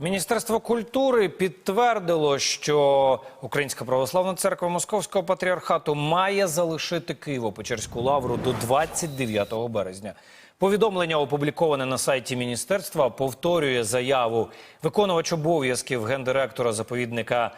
Міністерство культури підтвердило, що Українська православна церква Московського патріархату має залишити Києво-Печерську лавру до 29 березня. Повідомлення, опубліковане на сайті міністерства, повторює заяву виконувач обов'язків гендиректора заповідника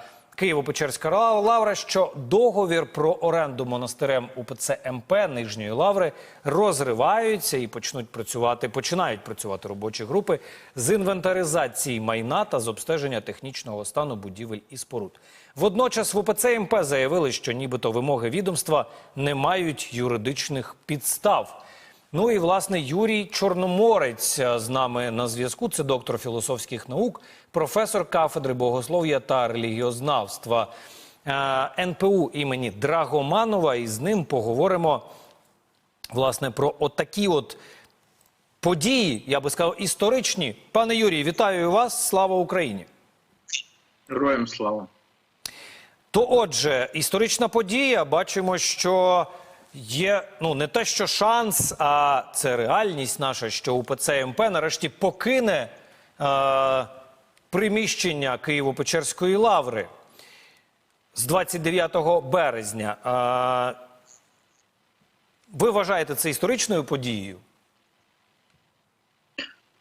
Києво-Печерська лавра, що договір про оренду монастирем УПЦ МП Нижньої лаври розриваються і почнуть працювати. Починають працювати робочі групи з інвентаризації майна та з обстеження технічного стану будівель і споруд. Водночас в УПЦ МП заявили, що нібито вимоги відомства не мають юридичних підстав. Ну і власне Юрій Чорноморець е, з нами на зв'язку. Це доктор філософських наук, професор кафедри богослов'я та релігіознавства е, НПУ імені Драгоманова. І з ним поговоримо власне про отакі от події, я би сказав, історичні. Пане Юрій, вітаю вас! Слава Україні! Героям слава. То, отже, історична подія. Бачимо, що є ну не те, що шанс, а це реальність наша, що УПЦ МП нарешті покине е, приміщення Києво-Печерської лаври з 29 березня. Е, ви вважаєте це історичною подією?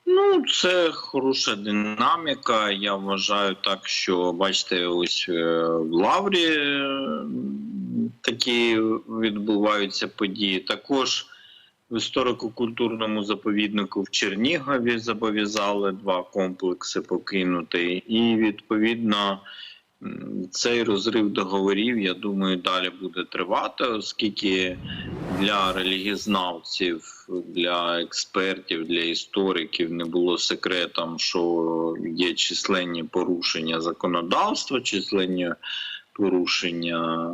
Ну, це хороша динаміка. Я вважаю так, що бачите, ось е, в Лаврі такі відбуваються події. Також в історико-культурному заповіднику в Чернігові зобов'язали два комплекси покинути, і відповідно. Цей розрив договорів, я думаю, далі буде тривати, оскільки для релігізнавців, для експертів, для істориків не було секретом, що є численні порушення законодавства, численні порушення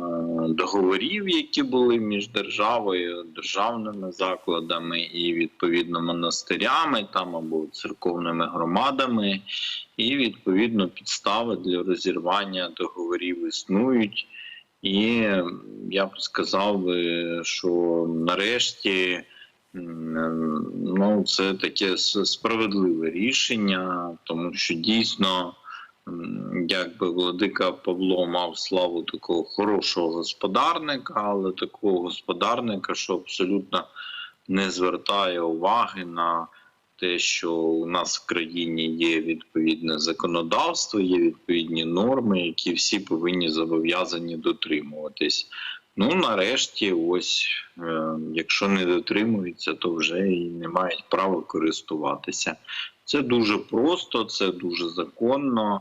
договорів, які були між державою, державними закладами і відповідно монастирями там або церковними громадами, і відповідно підстави для розірвання договорів існують. І я б сказав би, що нарешті ну, це таке справедливе рішення, тому що дійсно, якби владика Павло мав славу такого хорошого господарника, але такого господарника, що абсолютно не звертає уваги на те, що у нас в країні є відповідне законодавство, є відповідні норми, які всі повинні зобов'язані дотримуватись. Ну, нарешті, ось, е, якщо не дотримуються, то вже і не мають права користуватися. Це дуже просто, це дуже законно.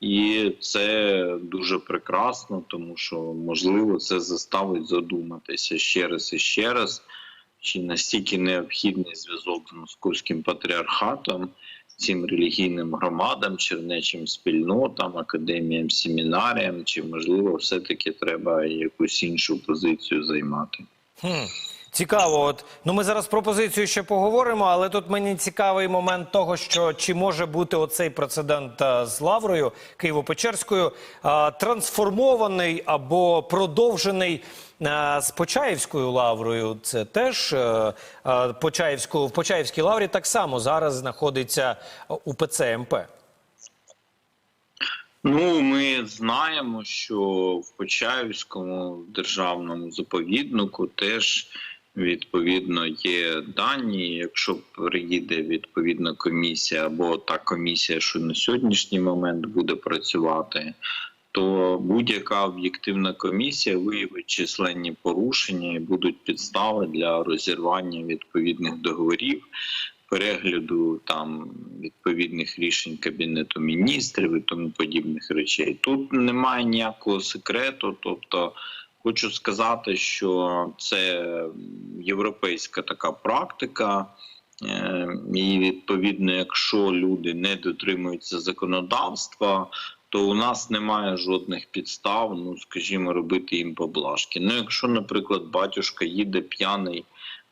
І це дуже прекрасно, тому що можливо це заставить задуматися ще раз і ще раз, чи настільки необхідний зв'язок з московським патріархатом, цим релігійним громадам, чернечим спільнотам, академіям, семінаріям, чи можливо все-таки треба якусь іншу позицію займати. Цікаво, от ну ми зараз про позицію ще поговоримо, але тут мені цікавий момент того, що чи може бути оцей прецедент е, з Лаврою Києво-Печерською трансформований або продовжений е, з Почаївською лаврою. Це теж е, е, Почаївську в Почаївській лаврі так само зараз знаходиться УПЦ МП. Ну, ми знаємо, що в Почаївському державному заповіднику теж відповідно є дані. Якщо приїде відповідна комісія або та комісія, що на сьогоднішній момент буде працювати, то будь-яка об'єктивна комісія виявить численні порушення і будуть підстави для розірвання відповідних договорів перегляду там відповідних рішень кабінету міністрів і тому подібних речей. Тут немає ніякого секрету. Тобто, хочу сказати, що це європейська така практика. Е, І відповідно, якщо люди не дотримуються законодавства, то у нас немає жодних підстав, ну скажімо, робити їм поблажки. Ну, якщо, наприклад, батюшка їде п'яний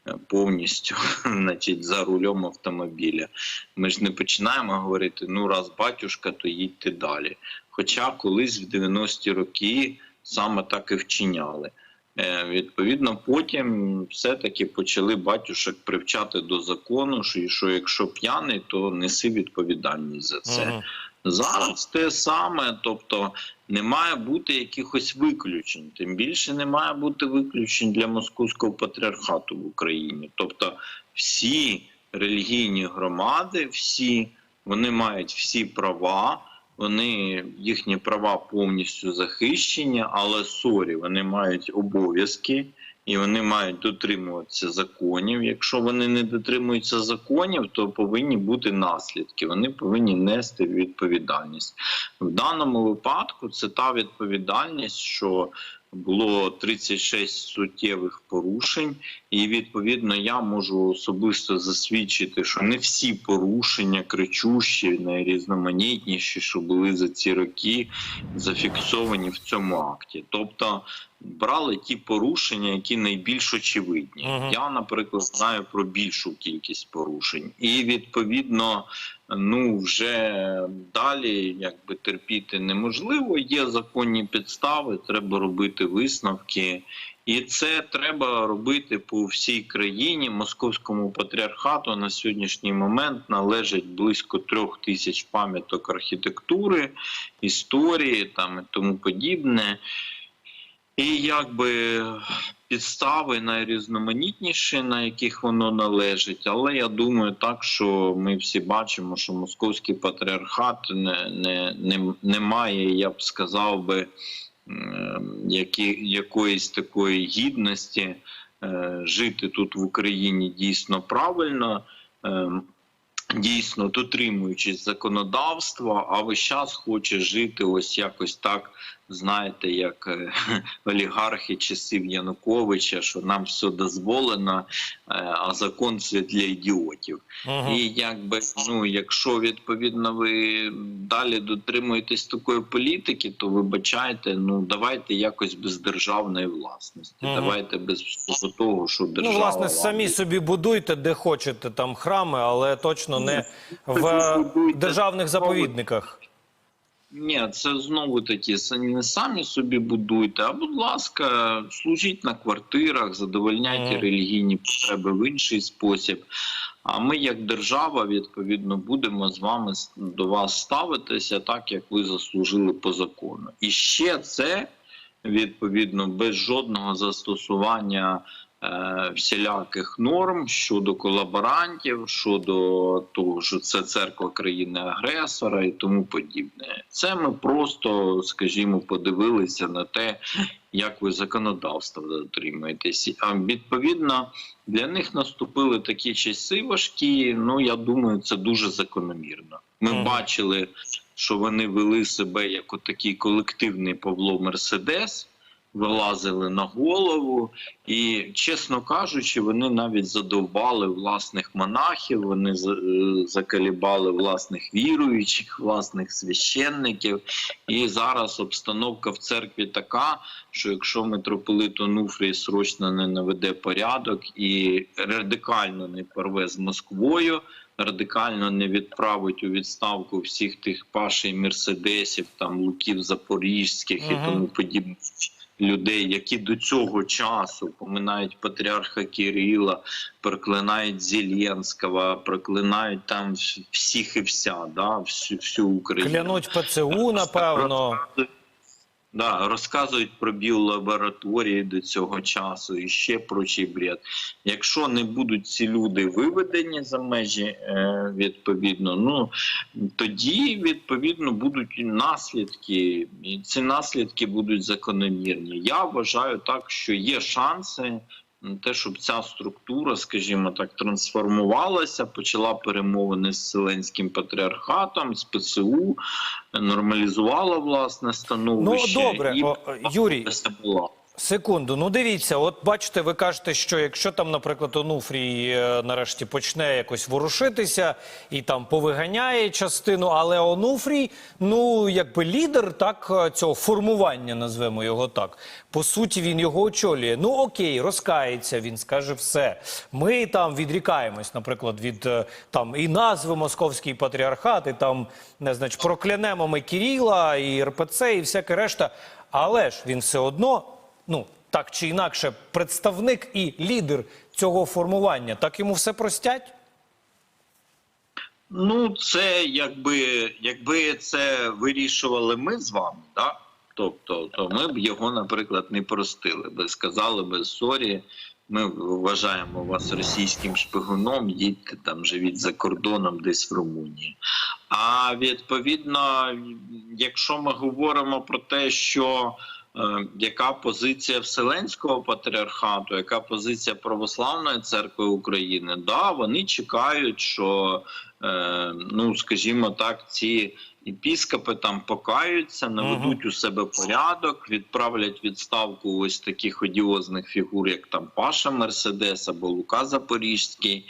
е, повністю, значить, за рулем автомобіля, ми ж не починаємо говорити: ну, раз батюшка, то їдьте далі. Хоча колись в 90-ті роки саме так і вчиняли. Е, Відповідно, потім все-таки почали батюшок привчати до закону, що, що якщо п'яний, то неси відповідальність за це. Мгм. Зараз те саме, тобто не має бути якихось виключень. Тим більше не має бути виключень для московського патріархату в Україні. Тобто, всі релігійні громади, всі вони мають всі права. Вони їхні права повністю захищені, але сорі, вони мають обов'язки і вони мають дотримуватися законів. Якщо вони не дотримуються законів, то повинні бути наслідки. Вони повинні нести відповідальність. В даному випадку це та відповідальність, що було 36 суттєвих порушень, і відповідно я можу особисто засвідчити, що не всі порушення кричущі, найрізноманітніші, що були за ці роки, зафіксовані в цьому акті. Тобто брали ті порушення, які найбільш очевидні. Мгм. Я, наприклад, знаю про більшу кількість порушень, і відповідно, ну вже далі якби терпіти неможливо. Є законні підстави, треба робити висновки. І це треба робити по всій країні. Московському патріархату на сьогоднішній момент належить близько трьох тисяч пам'яток архітектури, історії там і тому подібне. І якби підстави найрізноманітніші, на яких воно належить. Але я думаю, так що ми всі бачимо, що московський патріархат не, не, не, не має, я б сказав би, які, якоїсь такої гідності е, жити тут в Україні дійсно правильно. ем, Дійсно дотримуючись законодавства, а весь час хоче жити ось якось так, знаєте, як е, олігархи часів Януковича, що нам все дозволено, е, а закон це для ідіотів. Мгм. І якби ну, якщо відповідно ви далі дотримуєтесь такої політики, то вибачайте, ну давайте якось без державної власності. Мгм. Давайте без всього того, що Ну, держава власне, самі собі будуйте, де хочете там храми, але точно не в державних заповідниках. Ні, це знову таки не самі собі будуйте, а будь ласка, служіть на квартирах, задовольняйте Мгм. релігійні потреби в інший спосіб. А ми, як держава, відповідно, будемо з вами до вас ставитися так, як ви заслужили по закону. І ще це відповідно без жодного застосування всіляких норм щодо колаборантів, щодо того, що це церква країни-агресора і тому подібне. Це ми просто, скажімо, подивилися на те, як ви законодавство дотримуєтесь. А відповідно для них наступили такі часи важкі. Ну я думаю, це дуже закономірно. Ми Мгм. бачили, що вони вели себе як такий колективний Павло Мерседес. Вилазили на голову, і, чесно кажучи, вони навіть задовбали власних монахів, вони е, закалібали власних віруючих, власних священників. І зараз обстановка в церкві така, що якщо митрополит Онуфрій срочно не наведе порядок і радикально не порве з Москвою, радикально не відправить у відставку всіх тих пашей мерседесів, там луків запорізьких і тому подібних людей, які до цього часу поминають патріарха Кирила, проклинають Зеленського, проклинають там всіх і вся, да, всю, всю Україну. Клянуть ПЦУ, напевно. Да, розказують про біолабораторії до цього часу і ще прочий бред. Якщо не будуть ці люди виведені за межі е, відповідно, ну тоді відповідно будуть наслідки, і ці наслідки будуть закономірні. Я вважаю так, що є шанси. На Те, щоб ця структура, скажімо так, трансформувалася, почала перемовини з Селенським патріархатом, з ПЦУ, нормалізувала власне Ну становище. добре, і О, Юрій. Секунду, ну дивіться, от бачите, ви кажете, що якщо там, наприклад, Онуфрій е, нарешті почне якось ворушитися і там повиганяє частину, але Онуфрій, ну якби лідер так е, цього формування, назвемо його так. По суті, він його очолює. Ну окей, розкається, він скаже все. Ми там відрікаємось, наприклад, від е, там і назви Московський патріархат, і там не значить, проклянемо ми Кіріла і РПЦ, і всяке решта. Але ж він все одно ну так чи інакше, представник і лідер цього формування, так йому все простять? Ну, це якби, якби це вирішували ми з вами, да? тобто, то ми б його, наприклад, не простили би, сказали би сорі. Ми вважаємо вас російським шпигуном, їдьте там, живіть за кордоном, десь в Румунії. А відповідно, якщо ми говоримо про те, що яка позиція Вселенського патріархату, яка позиція Православної церкви України, да, вони чекають, що е, ну скажімо так, ці епіскопи там покаються, наведуть у себе порядок, відправлять відставку ось таких одіозних фігур, як там Паша Мерседес або Лука Запорізький,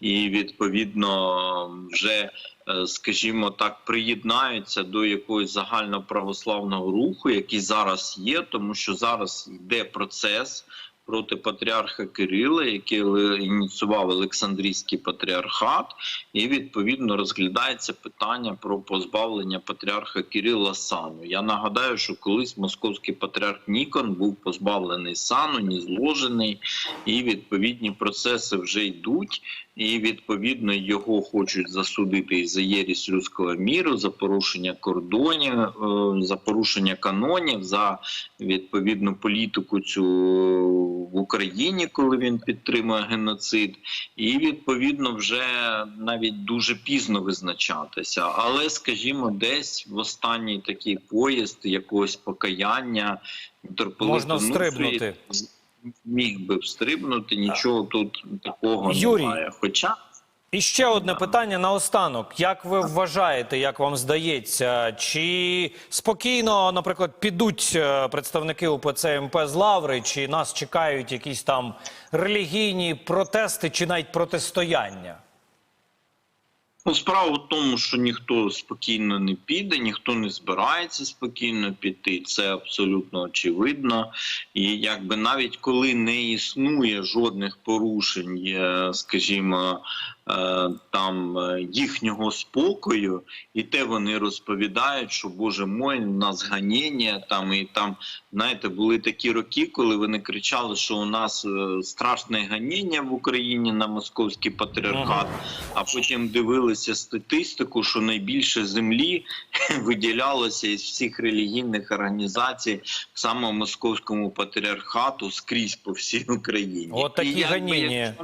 і відповідно вже. е, Скажімо так, приєднаються до якогось загальноправославного руху, який зараз є, тому що зараз йде процес проти патріарха Кирила, який ініціював Олександрійський патріархат, і відповідно розглядається питання про позбавлення патріарха Кирила сану. Я нагадаю, що колись московський патріарх Нікон був позбавлений сану, ні зложений, і відповідні процеси вже йдуть. І відповідно його хочуть засудити за єрість людського міру, за порушення кордонів, е, за порушення канонів, за відповідну політику цю в Україні, коли він підтримує геноцид, і відповідно вже навіть дуже пізно визначатися. Але, скажімо, десь в останній такий поїзд якогось покаяння Можна встрибнути. Міг би встрибнути, нічого тут такого Юрій. немає. Хоча І ще одне питання наостанок. Як ви вважаєте, як вам здається, чи спокійно, наприклад, підуть е, представники УПЦ МП з Лаври, чи нас чекають якісь там релігійні протести, чи навіть протистояння? Ну, справа в тому, що ніхто спокійно не піде, ніхто не збирається спокійно піти. Це абсолютно очевидно. І якби навіть коли не існує жодних порушень, е, скажімо, там е, їхнього спокою, і те вони розповідають, що Боже мой, у нас ганіння там і там, знаєте, були такі роки, коли вони кричали, що у нас е, страшне ганіння в Україні на московський патріархат, а потім дивилися статистику, що найбільше землі виділялося із всіх релігійних організацій саме московському патріархату скрізь по всій Україні. От такі ганіння.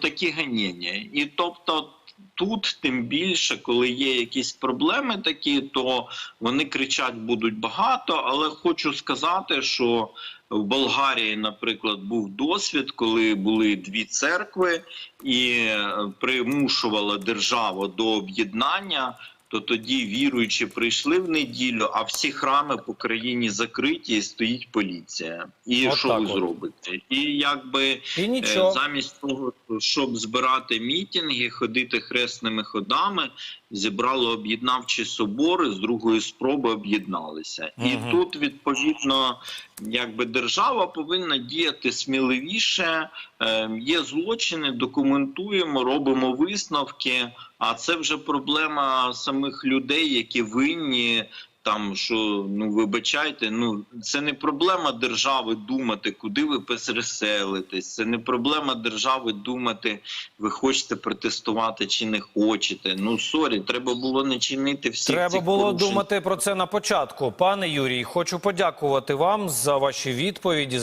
Такі ганіння. І тобто тут тим більше, коли є якісь проблеми такі, то вони кричать будуть багато. Але хочу сказати, що в Болгарії, наприклад, був досвід, коли були дві церкви і е, примушувала держава до об'єднання. То тоді віруючі прийшли в неділю, а всі храми по країні закриті, і стоїть поліція. І От що так ви от. зробите? І якби І Е. Замість того, щоб збирати мітинги, ходити хресними ходами, зібрали об'єднавчі собори з другої спроби об'єдналися. І тут відповідно, якби держава повинна діяти сміливіше. Е, Є злочини, документуємо, робимо висновки. А це вже проблема самих людей, які винні. Там що ну вибачайте, ну це не проблема держави думати, куди ви переселитесь. Це не проблема держави думати, ви хочете протестувати чи не хочете. Ну сорі, треба було не чинити всі Треба було думати про це на початку. Пане Юрій, хочу подякувати вам за ваші відповіді. за